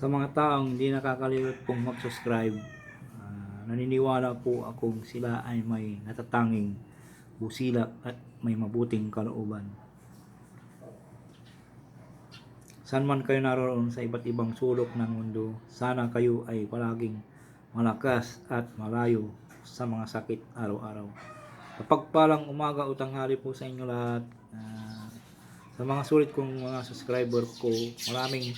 Sa mga taong hindi nakakalimot pong mag-subscribe, ah, naniniwala po akong sila ay may natatanging busilak at may mabuting kalooban. Saan man kayo naroon sa iba't ibang sulok ng mundo, sana kayo ay palaging malakas at malayo sa mga sakit araw-araw. Kapagpalang umaga o tanghali po sa inyo lahat. Ah, sa mga sulit kong mga subscriber ko, maraming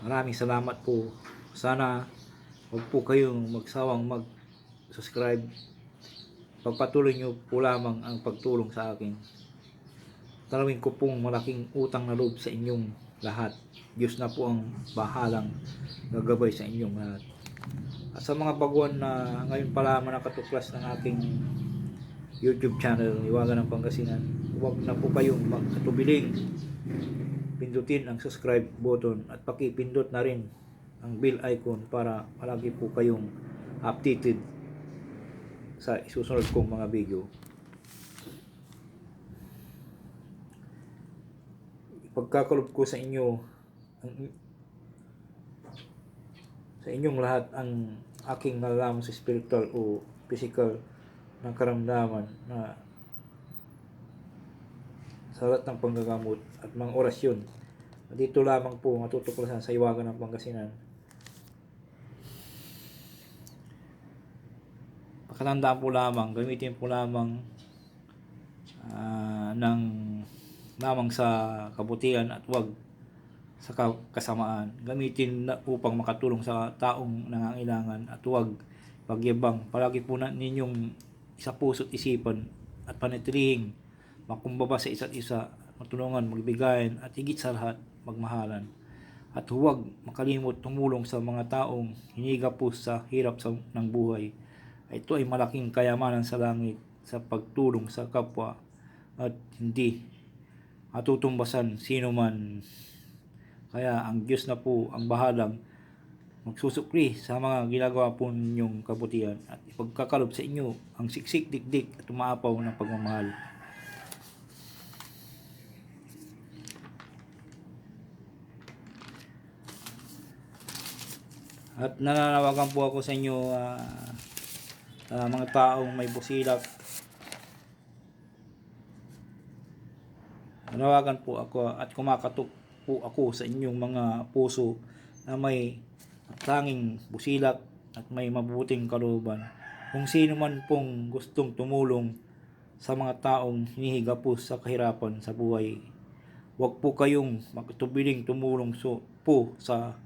maraming salamat po. Sana huwag po kayong magsawang mag-subscribe. Pagpatuloy nyo po lamang ang pagtulong sa akin. Talawin ko pong malaking utang na loob sa inyong lahat. Diyos na po ang bahalang gagabay sa inyong lahat. At sa mga baguhan na ngayon pa lamang nakatuklas ng aking YouTube channel, Iwagan ng Pangasinan, huwag na po kayong magkatubiling. Pindutin ang subscribe button at pakipindot na rin ang bell icon para palagi po kayong updated sa isusunod kong mga video. Ipagkakalob ko sa inyo ang sa inyong lahat ang aking nalalaman sa spiritual o physical ng karamdaman na sa lahat ng panggagamot at mga orasyon. Dito lamang po matutuklasan sa iwagan ng Pangasinan. Pakatandaan po lamang, gamitin po lamang ah, ng lamang sa kabutihan at wag sa ka- kasamaan. Gamitin na upang makatulong sa taong nangangailangan at huwag pagyabang. Palagi po na ninyong sa puso't isipan at panitilihing makumbaba sa isa't isa, matulungan, magbigayan at higit sa lahat, magmahalan. At huwag makalimot tumulong sa mga taong hinigapos sa hirap sa, ng buhay. Ito ay malaking kayamanan sa langit sa pagtulong sa kapwa at hindi matutumbasan sino man kaya ang Diyos na po ang bahalang magsusukli sa mga ginagawa po ninyong kabutihan at ipagkakalob sa inyo ang siksik dikdik at umaapaw ng pagmamahal. At nananawagan po ako sa inyo ah, ah, mga taong may busilak. Nanawagan po ako at kumakatok po ako sa inyong mga puso na may tanging busilak at may mabuting kalooban. Kung sino man pong gustong tumulong sa mga taong hinihigapos sa kahirapan sa buhay, huwag po kayong magtubiling tumulong so, po sa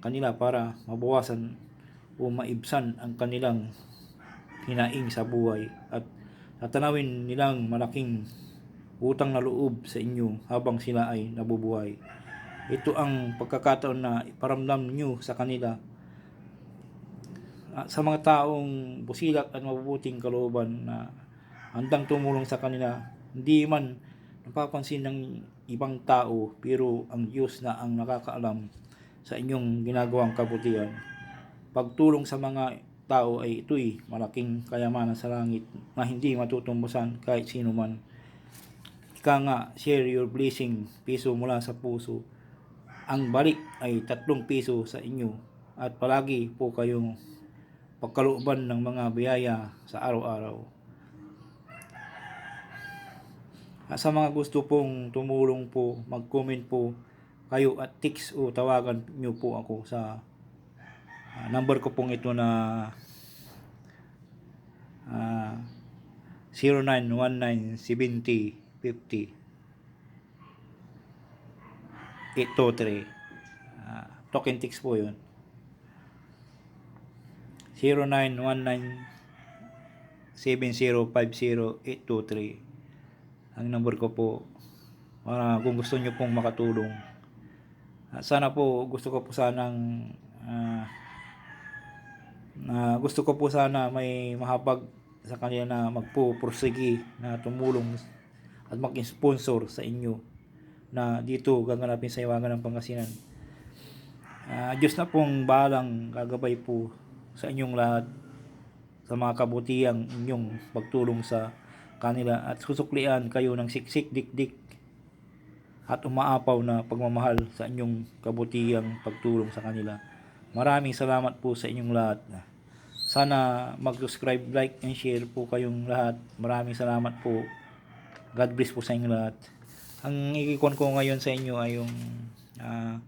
kanila para mabawasan o maibsan ang kanilang hinaing sa buhay at tatanawin nilang malaking utang na loob sa inyo habang sila ay nabubuhay. Ito ang pagkakataon na iparamdam nyo sa kanila ah, sa mga taong busilak at mabubuting kalooban na handang tumulong sa kanila. Hindi man napapansin ng ibang tao pero ang Diyos na ang nakakaalam sa inyong ginagawang kabutihan. Pagtulong sa mga tao ay ito'y malaking kayamanan sa langit na hindi matutumbasan kahit sino man. Ika nga, share your blessing, piso mula sa puso. Ang balik ay tatlong piso sa inyo at palagi po kayong pagkalooban ng mga biyaya sa araw-araw. Sa mga gusto pong tumulong po, mag-comment po kayo at text o tawagan nyo po ako sa ah, number ko pong ito na ah, 09197050 823 Ah, token text po yun. 0919-7050823 ang number ko po para kung gusto nyo pong makatulong at sana po gusto ko po sanang ah, na gusto ko po sana may mahabag sa kanila na magpo-prosige na tumulong at mag-sponsor sa inyo na dito gaganapin sa Iwagan ng Pangasinan. Ah, Diyos na pong balang gagabay po sa inyong lahat sa mga kabutihang inyong pagtulong sa kanila at susuklian kayo ng siksik dikdik at umaapaw na pagmamahal sa inyong kabutihang pagtulong sa kanila. Maraming salamat po sa inyong lahat. Sana mag-subscribe, like, and share po kayong lahat. Maraming salamat po. God bless po sa inyong lahat. Ang ikikon ko ngayon sa inyo ay yung ah,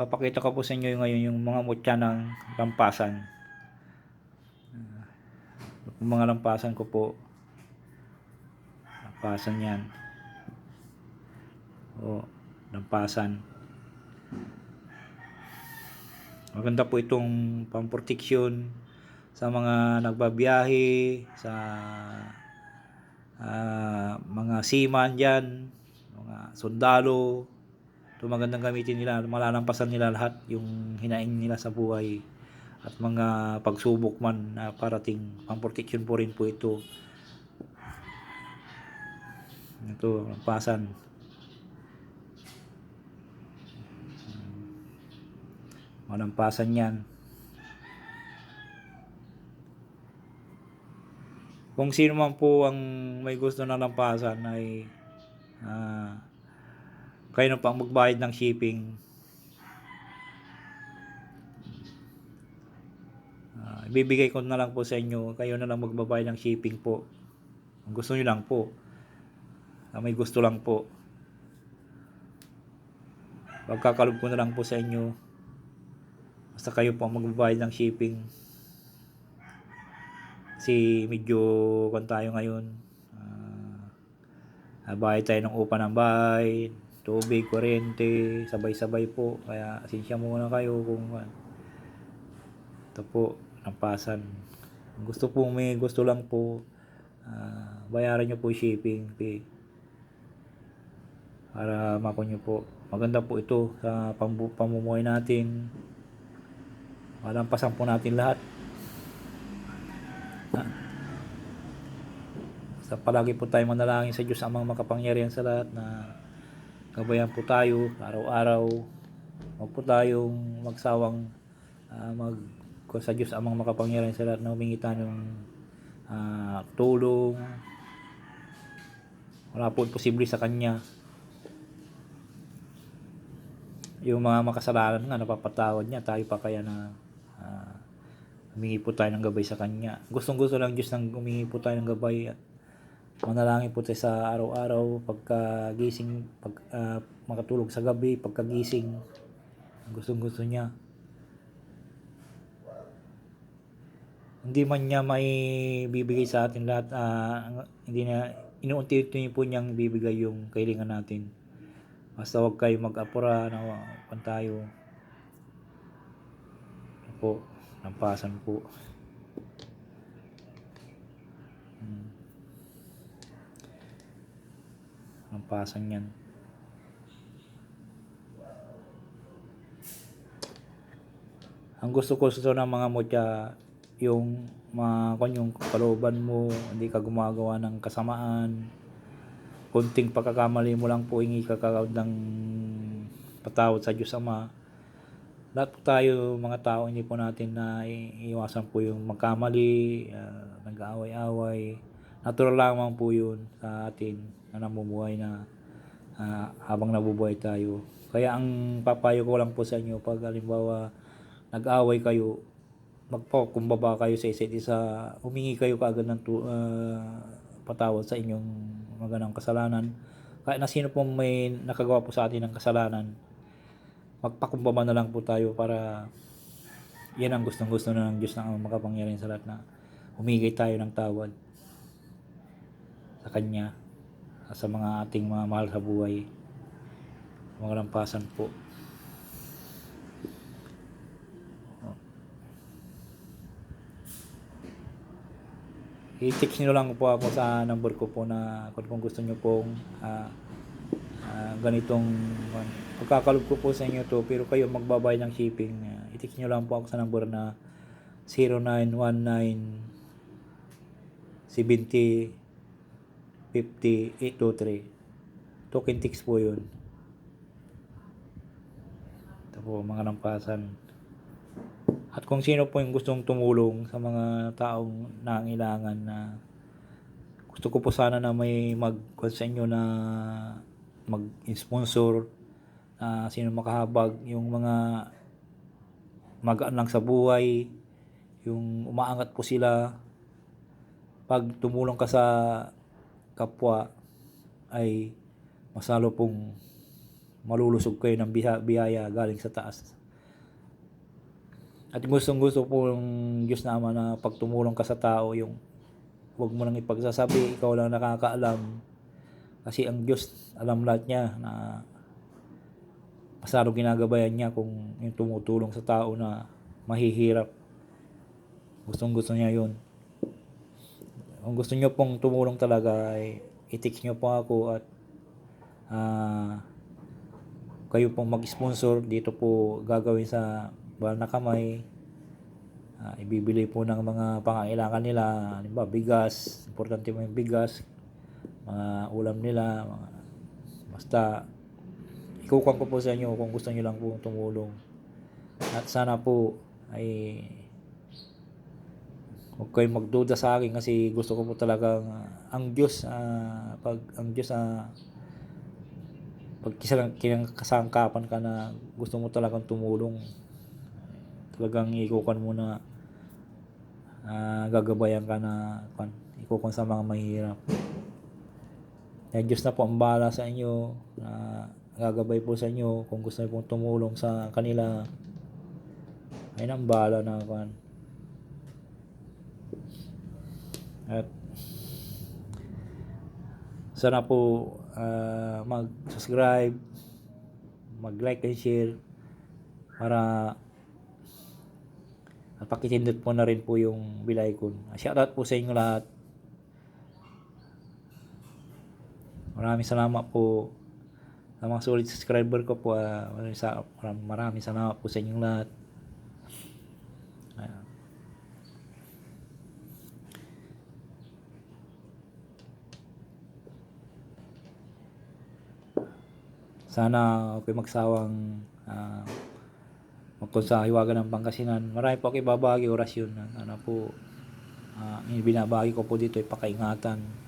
papakita ko po sa inyo ngayon yung mga mutya ng lampasan. Yung mga lampasan ko po. Lampasan yan. O, lampasan. Maganda po itong pamproteksyon sa mga nagbabiyahe, sa ah, mga seaman dyan, mga sundalo. Ito magandang gamitin nila, malalampasan nila lahat yung hinaing nila sa buhay at mga pagsubok man na parating. Pamproteksyon po rin po ito. Ito, lampasan. Malampasan yan. Kung sino man po ang may gusto ng lampasan ay ah, kayo na pang magbayad ng shipping. Ah, ibibigay ko na lang po sa inyo. Kayo na lang magbabayad ng shipping po. Kung gusto nyo lang po. Ah, may gusto lang po. Pagkakalob ko na lang po sa inyo. Basta kayo po ang magbabayad ng shipping. Kasi medyo kan tayo ngayon. Ah, bayad tayo ng upa ng bahay, tubig, kuryente, sabay-sabay po. Kaya asinsya muna kayo kung ah, ito po, nampasan. Kung gusto po may gusto lang po, ah, bayaran nyo po shipping fee. Para mako nyo po. Maganda po ito sa pamumuhay natin. Malampasan po natin lahat. Ah. Basta palagi po tayo manalangin sa Diyos amang makapangyarihan sa lahat na gabayan po tayo araw-araw. Huwag po tayong magsawang ah, mag sa Diyos amang makapangyarihan sa lahat na humingi tayo ng ah, tulong. Wala po posible sa Kanya. Yung mga makasalanan nga napapatawad niya, tayo pa kaya na humingi po tayo ng gabay sa Kanya. Gustong gusto lang Diyos nang humingi po tayo ng gabay at manalangin po tayo sa araw-araw pagkagising, pag ah, makatulog sa gabi, pagkagising. Gustong gusto niya. Hindi man niya may bibigay sa atin lahat, ah, hindi na inuunti-unti po niyang bibigay yung kailangan natin. Basta huwag kayo mag-apura na pan tayo. Ano po, nampasan po. Hmm. Nampasan yan. Ang gusto ko sa ng mga mutya, yung mga kung yung kalooban mo, hindi ka gumagawa ng kasamaan, kunting pagkakamali mo lang po hingi ka kagad ng patawad sa Diyos Ama. Lahat po tayo, mga tao, hindi po natin na iiwasan po yung magkamali, ah, nag-aaway-away. Natural lamang po yun sa atin na namumuhay na ah, habang nabubuhay tayo. Kaya ang papayo ko lang po sa inyo, pag halimbawa nag-away kayo, magpakumbaba kayo sa isa't isa, humingi kayo kaagad ng tu- ah, patawad sa inyong magandang kasalanan. Kahit na sino po may nakagawa po sa atin ng kasalanan, magpakumbaba na lang po tayo para yan ang gustong gusto ng Diyos na ang makapangyarihan sa lahat na humigay tayo ng tawad sa Kanya sa mga ating mga mahal sa buhay. Mga lampasan po. I-text nyo lang po ako sa number ko po na kung, gusto nyo pong ah, ah, ganitong uh, ko po sa inyo to pero kayo magbabayad ng shipping uh, i-text nyo lang po ako sa number na 0919 70 50 823 token text po yun. Ito po mga lampasan. At kung sino po yung gustong tumulong sa mga taong nangailangan na gusto ko po sana na may mag sa na mag-sponsor na sino makahabag yung mga magaan lang sa buhay, yung umaangat po sila. Pag tumulong ka sa kapwa, ay masalo pong malulusog kayo ng biyaya galing sa taas. At gustong gusto po ng Diyos na Ama na pag tumulong ka sa tao, yung huwag mo nang ipagsasabi, ikaw lang nakakaalam. Kasi ang Diyos, alam lahat niya na masalo ginagabayan niya kung yung tumutulong sa tao na mahihirap. Gustong gusto niya yun. Kung gusto niyo pong tumulong talaga, ay i-text niyo po ako at ah kayo pong mag-sponsor dito po gagawin sa Bahal na Kamay. Ah, ibibili po ng mga pangailangan nila, halimbawa bigas, importante mo yung bigas, mga ulam nila, mga, basta ikukuha ko po sa inyo kung gusto niyo lang po tumulong. At sana po ay huwag kayong magduda sa akin kasi gusto ko po talagang ah, ang Diyos ah, pag ang Diyos ah, pag kinakasangkapan ka na gusto mo talagang tumulong talagang ikukuhan mo na ah, gagabayan ka na kan ikukuhan sa mga mahirap kaya Diyos na po ang bahala sa inyo na gagabay po sa inyo kung gusto niyo pong tumulong sa kanila ay nang bahala na kan at sana po ah, mag-subscribe mag-like and share para at pakitindot po na rin po yung bell icon. Shoutout po sa inyo lahat. Maraming salamat po sa mga solid subscriber ko po. ah, maraming, sa, salamat po sa inyong lahat. Ayan. Sana okay magsawang ah, Magkon sa hiwaga ng Pangasinan. Marami po ako ibabagi orasyon. Ano po, ah, yung binabagi ko po dito ay pakaingatan.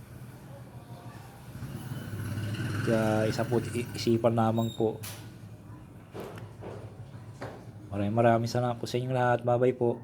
Kaya isa po isipan lamang po. Maraming maraming salamat po sa inyong lahat. Bye-bye po.